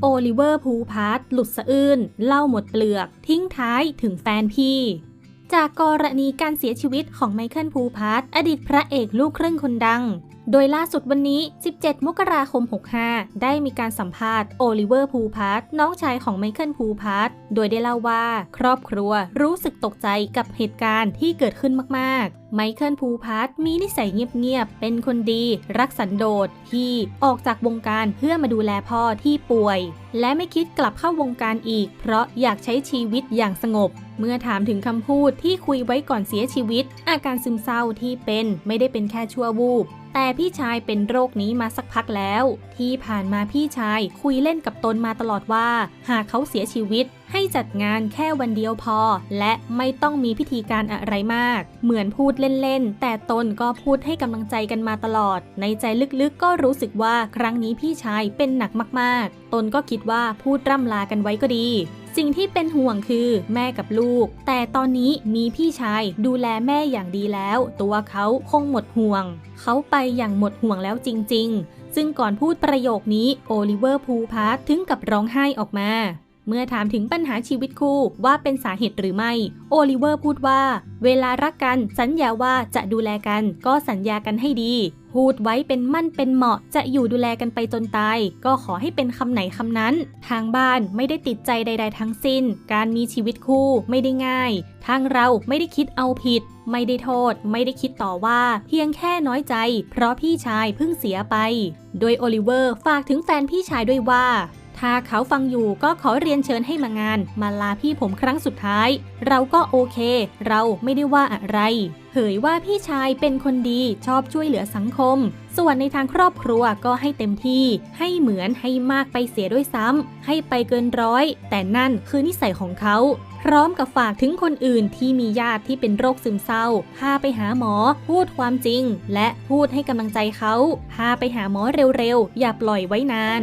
โอลิเวอร์พูพาร์ตหลุดสะอื้นเล่าหมดเปลือก ทิ้งท้ายถึงแฟนพี่ จากกรณีการเสียชีวิตของไมเคิลพูพาร์ตอดีตพระเอกลูกครึ่งคนดัง โดยล่าสุดวันนี้ 17 มกราคม 65 ได้มีการสัมภาษณ์โอลิเวอร์พูพาร์ตน้องชายของไมเคิลพูพาร์ตโดยได้เล่าว่า ครอบครัวรู้สึกตกใจกับเหตุการณ์ที่เกิดขึ้นมากๆ ไมเคิลพูพาร์ตมีนิสัยเงียบๆ เป็นคนดี รักสันโดษที่ออกจากวงการเพื่อมาดูแลพ่อที่ป่วย และไม่คิดกลับเข้าวงการอีก เพราะอยากใช้ชีวิตอย่างสงบเมื่อถามถึงคำพูดที่คุยไว้ก่อนเสียชีวิต อาการซึมเศร้าที่เป็นไม่ได้เป็นแค่ชั่ววูบ แต่พี่ชายเป็นโรคนี้มาสักพักแล้ว ที่ผ่านมาพี่ชายคุยเล่นกับตนมาตลอดว่า หากเขาเสียชีวิตให้จัดงานแค่วันเดียวพอ และไม่ต้องมีพิธีการอะไรมาก เหมือนพูดเล่นๆ แต่ตนก็พูดให้กำลังใจกันมาตลอด ในใจลึกๆ ก็รู้สึกว่าครั้งนี้พี่ชายเป็นหนักมากๆ ตนก็คิดว่าพูดร่ำลากันไว้ก็ดี สิ่งที่เป็นห่วงคือแม่กับลูก แต่ตอนนี้มีพี่ชายดูแลแม่อย่างดีแล้ว ตัวเขาคงหมดห่วง เขาไปอย่างหมดห่วงแล้วจริง ๆ ซึ่งก่อนพูดประโยคนี้โอลิเวอร์พูพาร์ทถึงกับร้องไห้ออกมา เมื่อถามถึงปัญหาชีวิตคู่ว่าเป็นสาเหตุหรือไม่ โอลิเวอร์พูดว่า เวลารักกันสัญญาว่าจะดูแลกัน ก็สัญญากันให้ดี พูดไว้เป็นมั่นเป็นเหมาะจะอยู่ดูแลกันไปจนตาย ก็ขอให้เป็นคำไหนคำนั้น ทางบ้านไม่ได้ติดใจใด ๆ ทั้งสิ้น การมีชีวิตคู่ไม่ได้ง่าย ทางเราไม่ได้คิดเอาผิด ไม่ได้โทษ ไม่ได้คิดต่อว่า เพียงแค่น้อยใจ เพราะพี่ชายเพิ่งเสียไป โดยโอลิเวอร์ฝากถึงแฟนพี่ชายด้วยว่า ถ้าเขาฟังอยู่ก็ขอเรียนเชิญให้มางาน มาลาพี่ผมครั้งสุดท้าย เราก็โอเค เราไม่ได้ว่าอะไร เผยว่าพี่ชายเป็นคนดีชอบช่วยเหลือสังคม ส่วนในทางครอบครัวก็ให้เต็มที่ ให้เหมือนให้มากไปเสียด้วยซ้ำให้ไปเกินร้อย แต่นั่นคือนิสัยของเขาพร้อมกับฝากถึงคนอื่นที่มีญาติที่เป็นโรคซึมเศร้า พาไปหาหมอ พูดความจริง และพูดให้กำลังใจเขา พาไปหาหมอเร็วๆ อย่าปล่อยไว้นาน